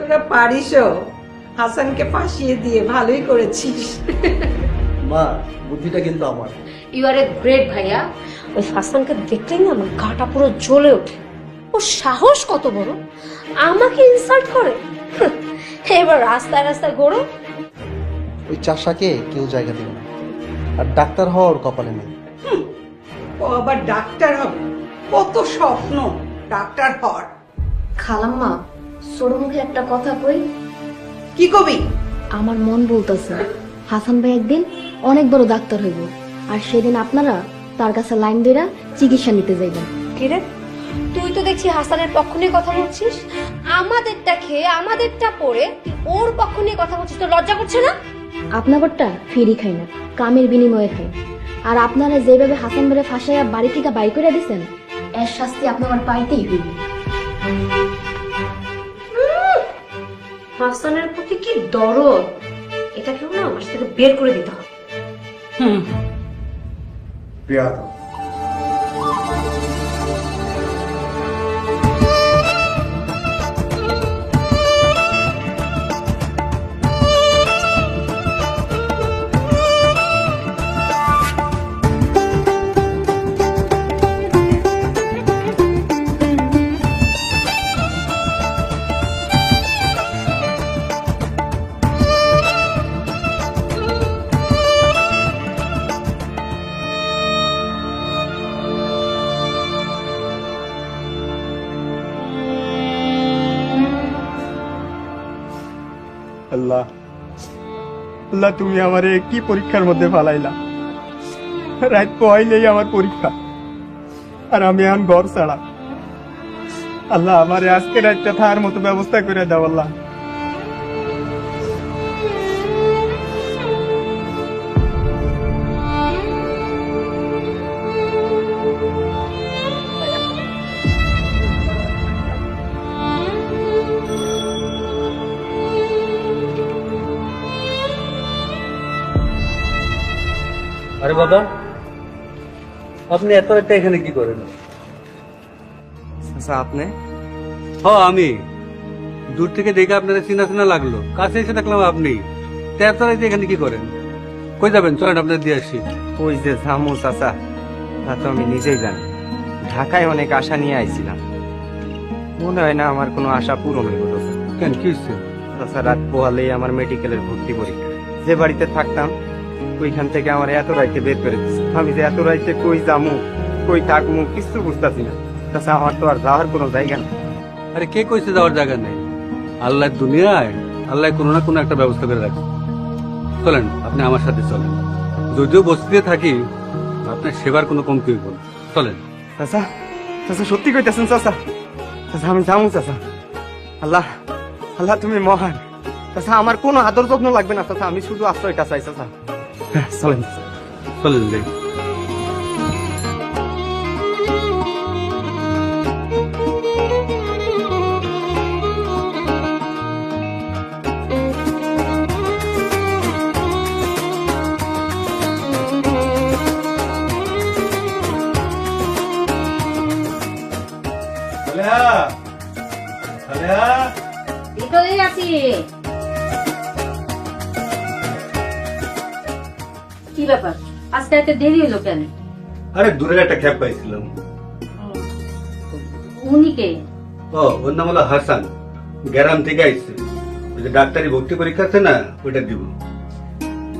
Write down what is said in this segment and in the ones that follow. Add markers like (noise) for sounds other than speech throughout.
তোরা পারিসও হাসানকে ফাঁসিয়ে দিয়ে ভালোই করেছিস। মা বুদ্ধিটা কিন্তু আমার। ইউ আর এ গ্রেট ভাইয়া। ওই হাসানকে দেখলেই না আমার গাটা পুরো জ্বলে ওঠে। ও সাহস কত বড়। আমাকে ইনসাল্ট করে। এবার রাস্তায় রাস্তায় ঘোরো ওই চাষাকে কেউ জায়গা দেবে না। আর ডাক্তার হওয়ার কপালে নেই। ও আবার ডাক্তার হবে। কত স্বপ্ন ডাক্তার হওয়ার। খালাম্মা ছোট মুখে একটা কথা কই। কি কবি? আমার মন বলতেছে হাসান ভাই একদিন অনেক বড় ডাক্তার হইব আর সেদিন আপনারা তার কাছে লাইন ধরে চিকিৎসা নিতে যাইবেন। কিরে তুই তো দেখছি হাসানের পক্ষ নিয়ে কথা বলছিস। আমাদেরটা খেয়ে আমাদেরটা পরে তুই ওর পক্ষ নিয়ে কথা বলছিস তো লজ্জা করছে না? আপনারটা ফিরি খাই না কামের বিনিময়ে খাই আর আপনারা যেভাবে হাসান ভাইয়ের ফাঁসাইয়া বাড়ি থেকে বাই করে দিছেন এর শাস্তি আপনার পাইতেই হইবে। হাসানের প্রতি কি দরদ? এটাকেও না আমার সাথে বের করে দিতে হবে। হুম। বেয়াদব আল্লাহ, তুমি আমারে কি পরীক্ষার মধ্যে ফালাইলা? রাত পয়লেই আমার পরীক্ষা, আর আমি এখন ঘর ছাড়া। আল্লাহ, আমার আজকে রাতটা থার মতো ব্যবস্থা করে দাও, আল্লাহ। আরে বাবা আপনি এত একটা এখানে কি করেন? আচ্ছা আপনি? হ আমি। দূর থেকে দেখে আপনাদের চিনা চিনা লাগল। কাছে এসে দেখলাম আপনি। তা এত রাতে এখানে কি করেন? কই যাবেন? চলেন আপনাদের দিয়ে আসি। ওই যে জামু চাচা তা তো আমি নিজেই জানি। ঢাকায় অনেক আশা নিয়ে আইছিলাম। মনে হয় না আমার কোনো আশা পূরণ চাচা। কেন কি চাচা রাত পোহালেই আমার মেডিকেলের ভর্তি পরীক্ষা। যে বাড়িতে থাকতাম ওইখান থেকে আমার এত রাইতে বের করে দিচ্ছে আমি যে এত রাইতে কই যামু কই থাকমু কিছু বুঝতেছি না। চাচা আমার তো আর যাওয়ার কোনো জায়গা নেই। আরে কে কইছে যাওয়ার জায়গা নেই? আল্লাহ দুনিয়ায় আল্লাহ কোনো না কোনো একটা ব্যবস্থা করে রাখে চলেন আপনি আমার সাথে চলেন। যদিও বস্তিতে থাকি আপনার সেবার কোনো কমতি হইব না। চলেন। চাচা চাচা সত্যি কইতেছেন চাচা? চাচা আমি যাব চাচা। আল্লাহ আল্লাহ তুমি মহান। চাচা আমার কোনো আদর যত্ন লাগবে না চাচা। আমি শুধু আশ্রয়টা চাই চাচা। চলেন চলেন ব্যাপার? আজকে এত দেরি হলো কেন? আরে দূরের একটা ক্যাব পাইছিলাম। উনি কে? ও ওর নাম হলো হাসান। গ্যারাম থেকে আইছে। ওই যে ডাক্তারি ভর্তি পরীক্ষা আছে না ওইটা দিব।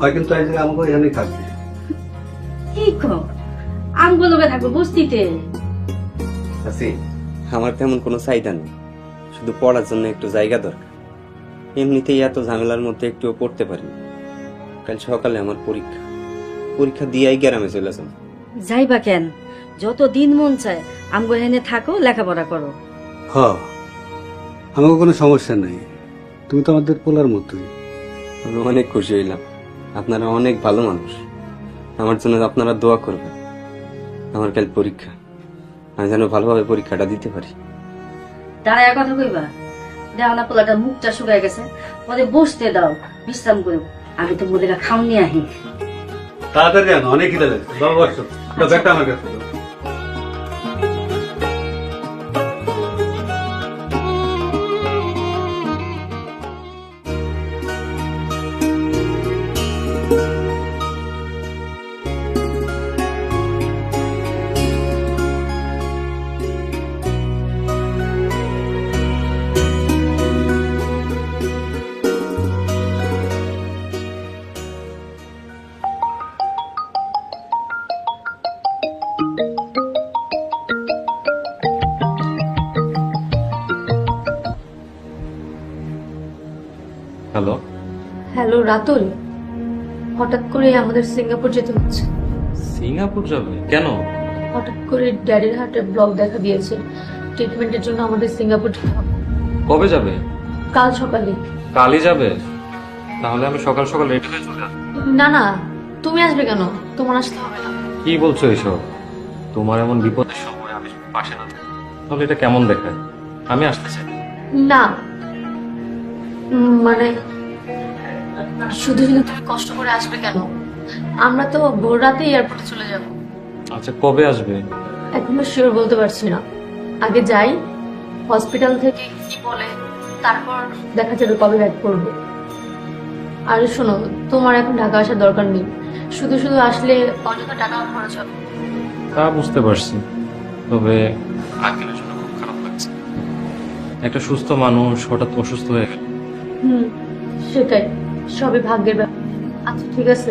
হয় কিন্তু আজ আমাকে এখানে থাকবে। কি কো? আমগুলো থাকব বস্তিতে। আছি আমার তেমন কোনো চাহিদা নেই। শুধু পড়ার জন্য একটু জায়গা দরকার। এমনিতেই এত ঝামেলার মধ্যে একটুও পড়তে পারি কাল সকালে আমার পরীক্ষা। পরীক্ষা দিয়েই গ্রামে চলে যাব যাইবা কেন? যত দিন মন চায় আমগো হেনে থাকো লেখাপড়া করো। হ। আমাকে কোনো সমস্যা নেই। তুমি তো আমাদের পোলার মতোই। আমি অনেক খুশি হইলাম। আপনারা অনেক ভালো মানুষ। আমার জন্য আপনারা দোয়া করবেন। আমার কাল পরীক্ষা। আমি যেন ভালোভাবে পরীক্ষাটা দিতে পারি। দাঁড়ায় কথা কইবা। দেও না পোলাটার মুখটা শুকায় গেছে। ওদের বসতে দাও বিশ্রাম করো। আমি তো মোদের খাওন নিয়ে আহি তাড়াতাড়ি আনো অনেক খিদে লাগে। বাবা বসো। ব্যাগটা আমার কাছে রাতুল হঠাৎ করে আমাদের সিঙ্গাপুর যেতে হচ্ছে। সিঙ্গাপুর যাবে? কেন? হঠাৎ করে ড্যাডির হার্টে ব্লক দেখা দিয়েছে। ট্রিটমেন্টের জন্য আমাদের সিঙ্গাপুর যেতে হবে। কবে যাবে? কাল সকালে। কালই যাবে? তাহলে আমি সকাল সকাল রেডি হয়ে চলে আসব। না না তুমি আসবে কেন? তোমার আসতে হবে না। কি বলছো এসব? তোমার এমন বিপদের সময় আমি পাশে না থাকি। তাহলে এটা কেমন দেখায়? আমি আসতে চাই। না। উম, মানে শুধু শুধু তুমি কষ্ট করে আসবে কেন? আমরা তো ভোর রাতে এয়ারপোর্টে চলে যাব। আচ্ছা কবে আসবে? এখনও শিওর বলতে পারছি না। আগে যাই হসপিটাল থেকে কি বলে তারপর দেখা যাবে কবে ব্যাক করব। আর শোনো তোমার এখন ঢাকা আসার দরকার নেই। শুধু শুধু আসলে অযথা টাকা খরচ হবে। তা বুঝতে পারছি। তবে আঙ্কেলের জন্য খুব খারাপ লাগছে। একটা সুস্থ মানুষ হঠাৎ অসুস্থ হয়ে গেল। হুম সেটাই। সবই ভাগ্যের ব্যাপার। আচ্ছা ঠিক আছে।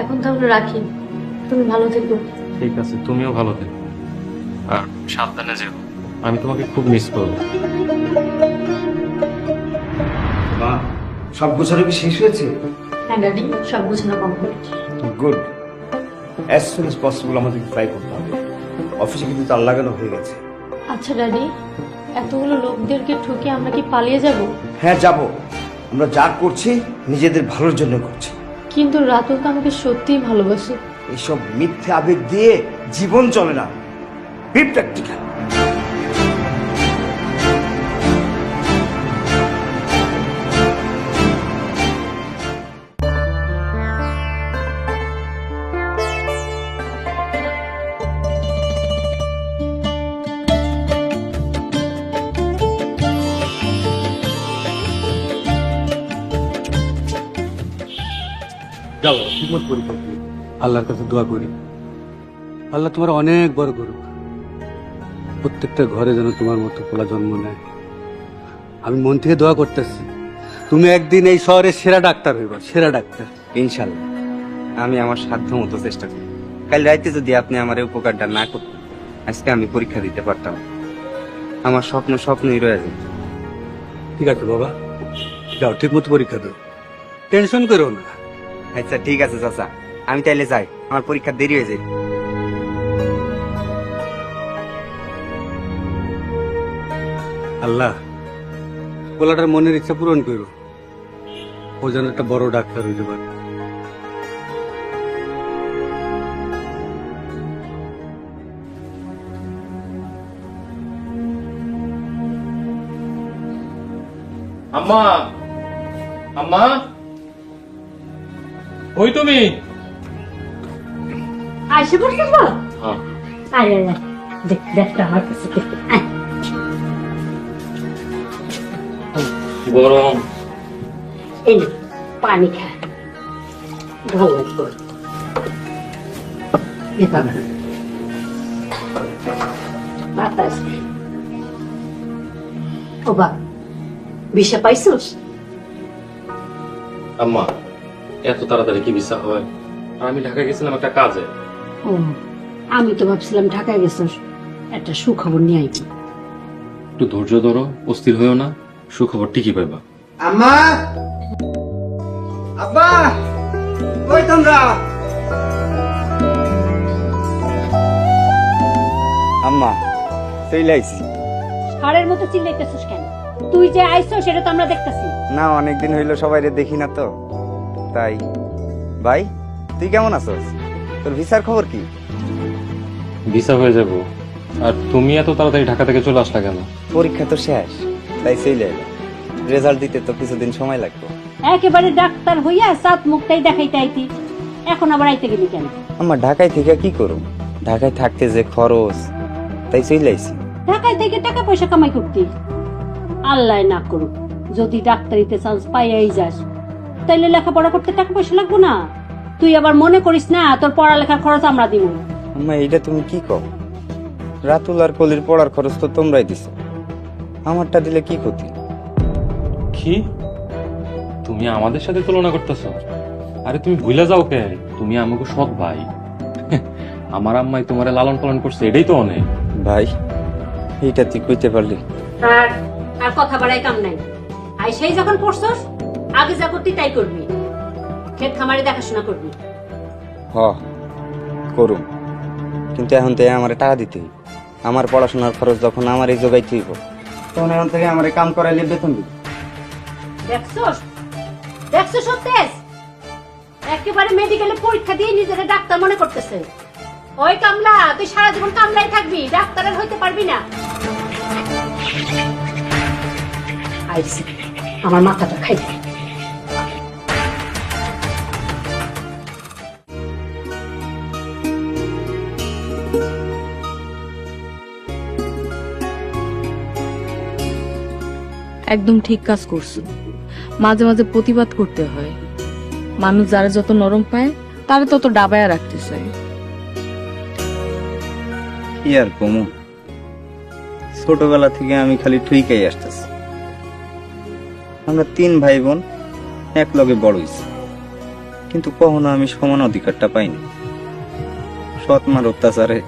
এখন তাহলে রাখি। তুমি ভালো থেকো। ঠিক আছে তুমিও ভালো থেকো। আর সাবধানে যেও। আমি তোমাকে খুব মিস করব। মা সব গোছানো কি শেষ হয়েছে? হ্যাঁ ড্যাডি সব গোছানো complete good as soon as possible আমাদের ট্রাই করতে হবে। অফিসে কিন্তু তার লাগানো হয়ে গেছে। আচ্ছা ড্যাডি এতগুলো লোকদেরকে ঠকে আমরা কি পালিয়ে যাব? হ্যাঁ যাব। আমরা যা করছি নিজেদের ভালোর জন্য করছি। কিন্তু রাতুল তো আমাকে সত্যিই ভালোবাসে। এসব মিথ্যে আবেগ দিয়ে জীবন চলে না। বি প্র্যাকটিক্যাল যাও ঠিকমত পরীক্ষা আল্লাহর কাছে দোয়া করি। আল্লাহ তোমার অনেক বড় করুক। প্রত্যেকটা ঘরে যেন তোমার মতো পোলা জন্ম নেয়। আমি মন থেকে দোয়া করতেছি তুমি একদিন এই শহরের সেরা ডাক্তার হইবা সেরা ডাক্তার। ইনশাল্লাহ আমি আমার সাধ্য মতো চেষ্টা করি। কাল রাইতে যদি আপনি আমার এই উপকারটা না করতেন আজকে আমি পরীক্ষা দিতে পারতাম। আমার স্বপ্ন স্বপ্নই রয়ে যেত ঠিক আছে বাবা। যাও ঠিক মতো পরীক্ষা দাও। টেনশন করো না। আচ্ছা ঠিক আছে চাচা। আমি তাইলে যাই। আমার পরীক্ষা দেরি হয়ে যায়। আল্লাহ পোলাটার মনের ইচ্ছা পূরণ করো। ও যেন একটা বড় ডাক্তার হইতে পারে। আম্মা আম্মা। ওই তুমি। আইসে পড়ছিস বল হ্যাঁ। আরে আরে দেখ আমার কাছে। গরম। এই পানি খা। ভালো লাগবে এ বাতাস। ও বা বিষা পাইছিস? আম্মা। এত তাড়াতাড়ি কি ভিসা হয়? আর আমি ঢাকা গেছিলাম একটা কাজে। ও আমি তো ভাবছিলাম ঢাকায় গেছিস। একটা সুখবর নিয়ে আইবি। একটু ধৈর্য ধরো অস্থির হয়েও না সুখবর ঠিকই পাইবা। আম্মা! আব্বা! কই তোমরা! আম্মা চলে আইছি হাড়ের মতো চিল্লাইতেছিস কেন? তুই যে আইছো সেটা তো আমরা দেখতেছি। না অনেকদিন হইল সবাই দেখি না তো। তাই। ভাই তুই কেমন আছোস? তোর ভিসার খবর কি? ভিসা হয়ে যাব। আর তুমি এত তাড়াতাড়ি ঢাকা থেকে চলে আসলা কেন? পরীক্ষা তো শেষ তাই চলে এলো রেজাল্ট দিতে তো কিছুদিন সময় লাগবে। একেবারে ডাক্তার হইয়া সাত মুখটাই দেখাইতে আইতি। এখন আবার আইতে গেলি কেন? আমার ঢাকায় থেকে কি করব ঢাকায় থাকতে যে খরচ তাই চলে আইছি। ঢাকায় থেকে টাকা পয়সা কামাই করতি। আল্লাহ না করুক যদি ডাক্তারিতে চান্স পাইয়াই যাস তাইলে লেখাপড়া করতে টাকা পয়সা লাগবো না। তুই আবার মনে করিস না তোর পড়ালেখার খরচ আমরা দিব আম্মা এইটা তুমি কি কও? রাতুল আর কলির পড়ার খরচ তো তোমরাই দিছো। আমারটা দিলে কি ক্ষতি? কি? তুমি আমাদের সাথে তুলনা করতেছ? আরে তুমি ভুলে যাও কে? তুমি আমাকে সৎ ভাই। (laughs) আমার আম্মাই তোমারে লালন পালন করছে এটাই তো অনেক। ভাই এইটা তুই কইতে পারলি। আর আর কথা বাড়াই কাম নাই। আইসাই যখন পড়ছস আগে যা করতি তাই করবি। ক্ষেত খামারে দেখাশোনা করবি। হ করুম। কিন্তু এখন থেকে আমার টাকা দিতে হইব। আমার পড়াশোনার খরচ যখন আমার এই জোগাইতে হইব তখন এখন থেকে আমার কাম করাইলে বেতন দিবে। দেখছস? দেখছ সত্যেস একেবারে মেডিকেলে পরীক্ষা দিয়ে নিজেকে ডাক্তার মনে করতেছে। ওই কামলা তুই সারা জীবন কামলাই থাকবি ডাক্তারের হইতে পারবি না। আইসি আমার মাথাটা খাইতে একদম ঠিক কাজ করছ। মাঝে মাঝে প্রতিবাদ করতে হয়। মানুষ যারা যত নরম পায় তারা তত ডাবায়া রাখতে চায়। কি আর কমু? ছোটবেলা থেকে আমি খালি ঠুইকাই আসতেছি। আমরা তিন ভাই বোন এক লগে বড় হইছি। কিন্তু কখনো আমি সমান অধিকারটা পাইনি। সৎমার অত্যাচারে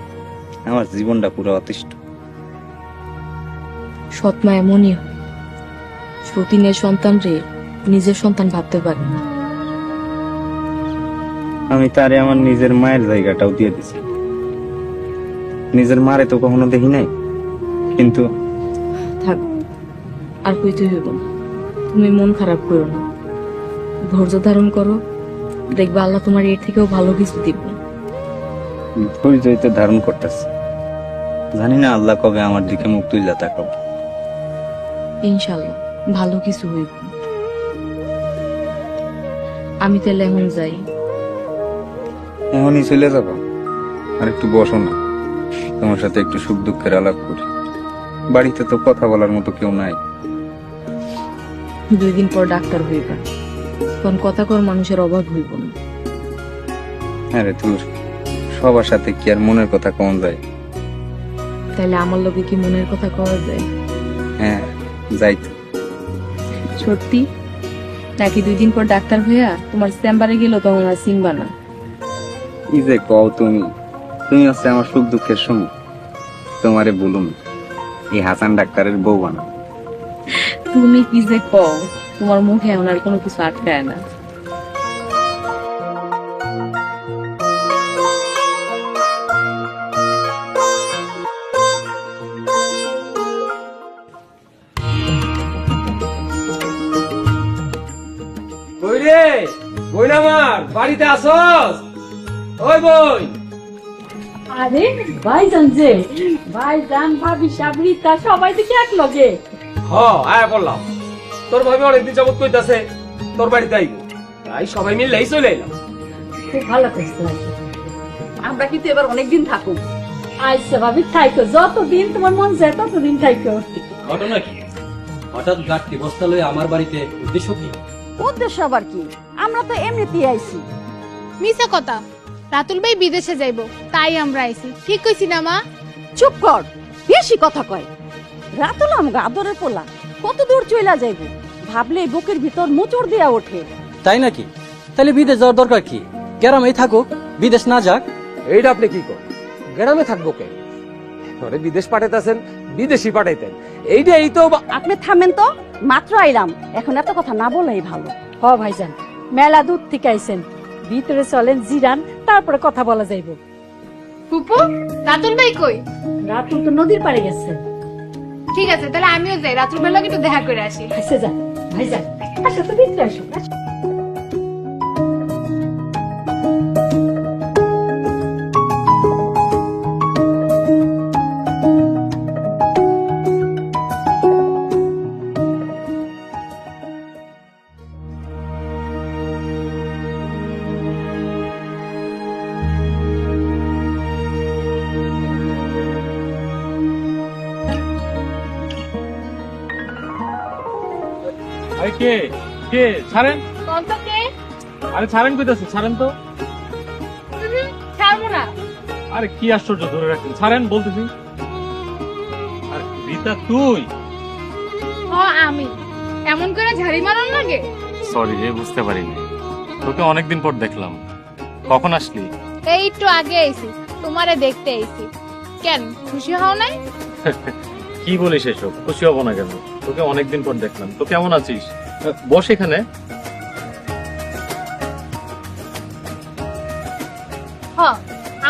আমার জীবনটা পুরো অতিষ্ঠ। সৎমা এমনই হয়। সতীনের সন্তান রে নিজের সন্তান ভাবতে পারে না। আমি তারে আমার নিজের মায়ের জায়গাটাও দিয়ে দিছি। নিজের মারে তো কখনো দেখি নাই। কিন্তু থাক আর কইতে হইব না। তুমি মন খারাপ করো না। ধৈর্য ধারণ করো। দেখবে আল্লাহ তোমার এর থেকেও ভালো কিছু দিব। ধৈর্যই তো ধারণ করতেছে। জানি না আল্লাহ কবে আমার দিকে মুখ তুইলা তাকাবো। ইনশাল্লাহ ভালো কিছু হইব আমি তাহলে এখন যাই। এখনই চলে যাব। আর একটু বসো না। তোমার সাথে একটু সুখ দুঃখের আলাপ করি। বাড়িতে তো কথা বলার মতো কেউ নাই। দুই দিন পর ডাক্তার হইবা। তখন কথা কর মানুষের অভাব হইব না। আরে তোর সবার সাথে কি আর মনের কথা কম যায়? তাহলে আমার লোকে কি মনের কথা কওয়া যায়? হ্যাঁ যাই তো। সত্যি? নাকি দুই দিন পর ডাক্তার হইয়া তোমার চেম্বারে গেল তখন আর চিনবা না? কি যে কও তুমি? তুমি হচ্ছে আমার সুখ দুঃখের সঙ্গে তোমারে বলুন এই হাসান ডাক্তারের বউ বানা তুমি কি যে কও তোমার মুখে ওনার আর কোনো কিছু আটকায় না। বাড়িতে আসস? ওই বই। আরে ভাইজান যে ভাইজান ভাবি সাবরি তা সবাই দেখি এক লগে হ আয়া বললাম। তোর ভাবি অনেকদিন যাবত কইতাছে তোর বাড়িতে আইব। তাই সবাই মিললেই চলে এলাম। খুব ভালো করছে আমরা কিন্তু এবার অনেকদিন থাকুক আইসা ভাবি থাইকো। যতদিন তোমার মন চায় ততদিন থাইকো। ঘটনা কি? হঠাৎ গাঠটি বস্তা লয়ে আমার বাড়িতে উদ্দেশ্য কি? উদ্দেশ্য আবার কি? আমরা তো এমনিতেই আইছি। মিছা কথা। রাতুল ভাই বিদেশে যাইব তাই আমরা আইছি। ঠিক কইছি না মা? চুপ কর বেশি কথা কয়। রাতুল আমগা আদরের পোলা কত দূর চইলা যাইব? ভাবলে বুকের ভিতর মোচড় দেয়া ওঠে। তাই নাকি? তাহলে বিদেশ যাওয়ার দরকার কি? গ্রামেই থাকুক বিদেশ না যাক। এইটা আপনি কি করেন গ্রামে থাকব কে? ধরে বিদেশ পাঠাইতেছেন বিদেশি পাঠাইতেন। এইটা এই তো আপনি থামেন তো মাত্র আইলাম। এখন এত কথা না বলাই ভালো। হ ভাইজান। মেলা দূর থেকে আইছেন। ভিতরে চলেন জিরান তারপরে কথা বলা যাইব। ফুপু রাতুল ভাই কই? রাতুল তো নদীর পাড়ে গেছে। ঠিক আছে তাহলে আমিও যাই রাতুল ভাই লগে একটু দেখা করে আসি। আচ্ছা যা ভাই যা। আসো তো ভিতরে আসো কে? কে? ছাড়েন? কোন তো কে? আরে ছাড়েন কইতাছে ছাড়েন তো। ছাড়বো না। আরে কি আশ্চর্য ধরে রাখছেন ছাড়েন বলতেছি। আর রীতা তুই? হ আমি। এমন করে ঝাড়ি মারার লাগে? সরি রে বুঝতে পারিনি। তোকে অনেকদিন পর দেখলাম। কখন আসলি? এই একটু আগে আইছি তোমারে দেখতে আইছি। কেন খুশি হও নাই? (laughs) কি বলিস এসব? খুশি হব না কেন? তোকে অনেকদিন পর দেখলাম। তো কেমন আছিস? বস এখানে।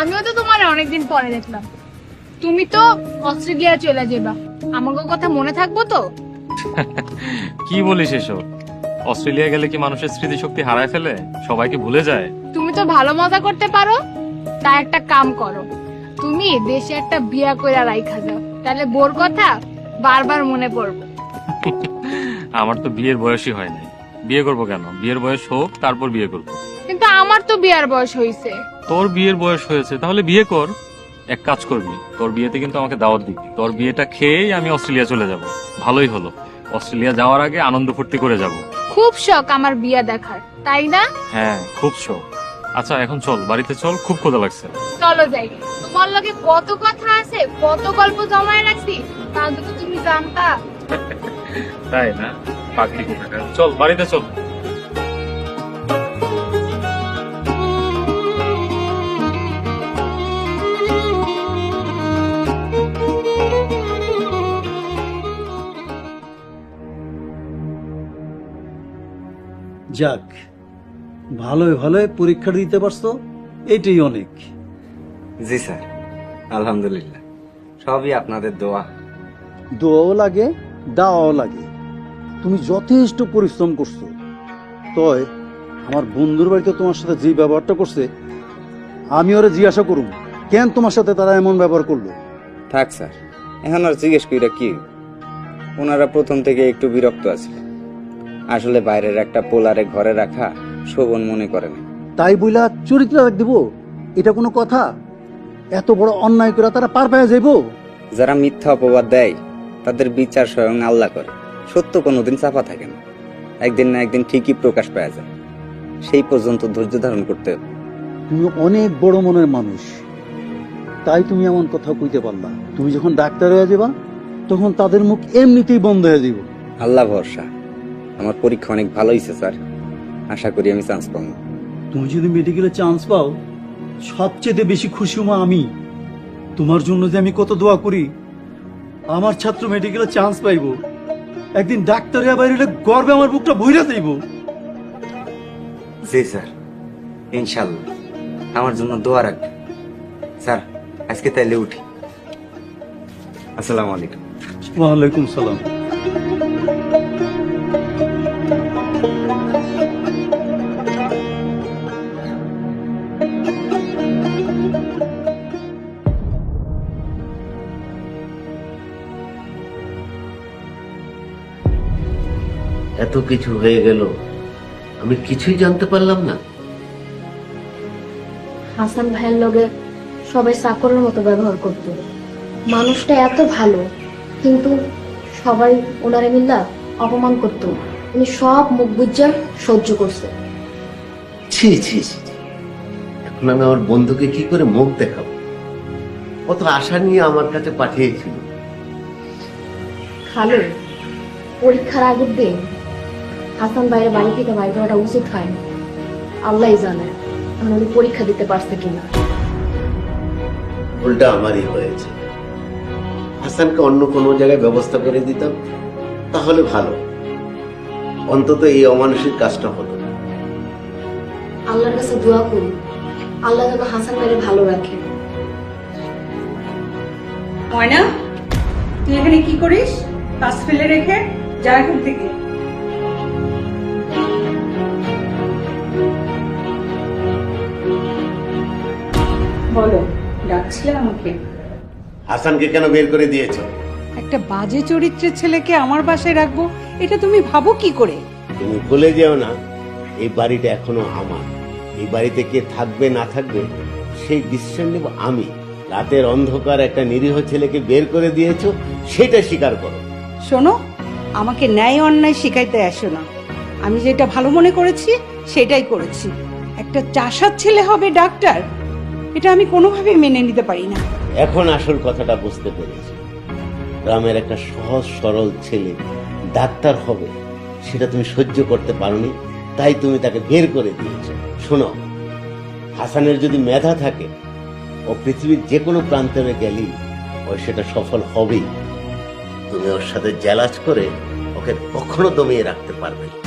আমিও তো তোমার অনেকদিন পরে দেখলাম। তুমি তো অস্ট্রেলিয়া চলে যাবা। আমাকে কথা মনে থাকব তো? (laughs) কি বলিস এসব? অস্ট্রেলিয়া গেলে কি মানুষের স্মৃতিশক্তি হারায় ফেলে? সবাইকে ভুলে যায়? তুমি তো ভালো মজা করতে পারো। তাই একটা কাম করো। তুমি দেশে একটা বিয়া কইরা রাইখা যাও। তাহলে বোর কথা বারবার মনে পড়বে। (laughs) আমার তো বিয়ের বয়সই হয় নাই। বিয়ে করব কেন? বিয়ের বয়স হোক তারপর বিয়ে করব। কিন্তু আমার তো বিয়ার বয়স হইছে। তোর বিয়ের বয়স হয়েছে তাহলে বিয়ে কর। এক কাজ করবি তোর বিয়েতে কিন্তু আমাকে দাওয়াত দিবি। তোর বিয়েটা খেয়েই আমি অস্ট্রেলিয়া চলে যাব। ভালোই হলো। অস্ট্রেলিয়া যাওয়ার আগে আনন্দ ফুর্তি করে যাব। খুব শখ আমার বিয়া দেখার তাই না? হ্যাঁ খুব শোক আচ্ছা এখন চল বাড়িতে চল খুব ক্ষুধা লাগছে। চলো যাই। তোমার লগে কত কথা আছে কত গল্প জমায় রাখছি তা তো তুমি জানতা। তাই না? পাখি কোথাকার? চল বাড়িতে চল। যাক ভালোই ভালোই পরীক্ষা দিতে পারছ এটাই অনেক। জি স্যার আলহামদুলিল্লাহ। সবই আপনাদের দোয়া। দোয়াও লাগে দাওয়াও লাগে। তুমি যথেষ্ট পরিশ্রম করছ। তয় আমার বন্ধুর বাড়িতে তোমার সাথে যে ব্যবহারটা করছে আমি ওরা জিজ্ঞাসা করুম কেন তোমার সাথে তারা এমন ব্যবহার করল? থাক স্যার এখন আর জিজ্ঞেস কইরা কি? ওনারা প্রথম থেকে একটু বিরক্ত আছে আসলে বাইরের একটা পোলারে ঘরে রাখা শোভন মনে করে না। তাই বইলা চরিত্র রাখ দিব এটা কোনো কথা? এত বড় অন্যায় করে তারা পার পেয়ে যাইবো? যারা মিথ্যা অপবাদ দেয় তাদের বিচার স্বয়ং আল্লাহ করে। সত্য কোনোদিন চাপা থাকে না। একদিন না একদিন ঠিকই প্রকাশ পাওয়া যায়। সেই পর্যন্ত ধৈর্য ধারণ করতে হবে। তুমি অনেক বড় মনের মানুষ। তাই তুমি এমন কথা কইতে পারলা। তুমি যখন ডাক্তার হয়ে যাবা তখন তাদের মুখ এমনিতেই বন্ধ হয়ে যাব আল্লাহ ভরসা। আমার পরীক্ষা অনেক ভালো হয়েছে স্যার। আশা করি আমি চান্স পাবো। তুমি যদি মেডিকেলে চান্স পাও সবচেয়ে বেশি খুশি মা আমি। তোমার জন্য যে আমি কত দোয়া করি আমার ছাত্র মেডিকেলে চান্স পাইব। একদিন ডাক্তার হয়ে বাইরে হলে গর্বে আমার বুকটা বইরা দিব জি স্যার। ইনশাল্লাহ আমার জন্য দোয়া রাখবে স্যার আজকে তাইলে উঠি। আসসালামু আলাইকুম। ওয়ালাইকুম সালাম। এত কিছু হয়ে গেল আমি কিছুই জানতে পারলাম না। হাসান ভাইয়ের লগে সবাই চাকরের মতো ব্যবহার করত। মানুষটা এত ভালো কিন্তু সবাই ওনারে মিল্লা অপমান করত। উনি সব মুখ বুঝা সহ্য করছে। ছি ছি। এখন আমি আমার বন্ধুকে কি করে মুখ দেখাবো? কত আশা নিয়ে আমার কাছে পাঠিয়েছিল। খালো পরীক্ষার আগের দিন হাসান বাইরে বাড়ি থেকে বাইরে করাটা উচিত হয় না আল্লাহ জানে এখন উনি পরীক্ষা দিতে পারছে কিনা। উল্টা আমারই হয়েছে। হাসানকে অন্য কোনো জায়গায় ব্যবস্থা করে দিতাম তাহলে ভালো। অন্তত এই অমানসিক কাজটা হলো। আল্লাহর কাছে দোয়া করি আল্লাহ যেন হাসান ভাইরে ভালো রাখে। ময়না তুই এখানে কি করিস? কাজ ফেলে রেখে যা এখান থেকে। বলো ডাকছিলে আমাকে। হাসানকে কেন বের করে দিয়েছ? একটা বাজে চরিত্রের ছেলেকে আমার বাসায় রাখব এটা তুমি ভাবো কি করে? তুমি ভুলে যেও না এই বাড়িটা এখনও আমার। এই বাড়িতে কে থাকবে না থাকবে সেই ডিসিশন নেব আমি। রাতের অন্ধকার একটা নিরীহ ছেলেকে বের করে দিয়েছ সেটা স্বীকার করো। শোনো আমাকে ন্যায় অন্যায় শিখাইতে আসো না। আমি যেটা ভালো মনে করেছি সেটাই করেছি। একটা চাষার ছেলে হবে ডাক্তার এটা আমি কোনোভাবেই মেনে নিতে পারি না। এখন আসল কথাটা বুঝতে পেরেছি। গ্রামের একটা সহজ, সরল ছেলে ডাক্তার হবে, সেটা তুমি সহ্য করতে পারোনি, তাই তুমি তাকে বের করে দিয়েছ। শোনো, হাসানের যদি মেধা থাকে, ও পৃথিবীর যে কোনো প্রান্তে গেলেই ও সেটা সফল হবেই। তুমি ওর সাথে জ্যালাজ করে ওকে কখনো দমিয়ে রাখতে পারবে না।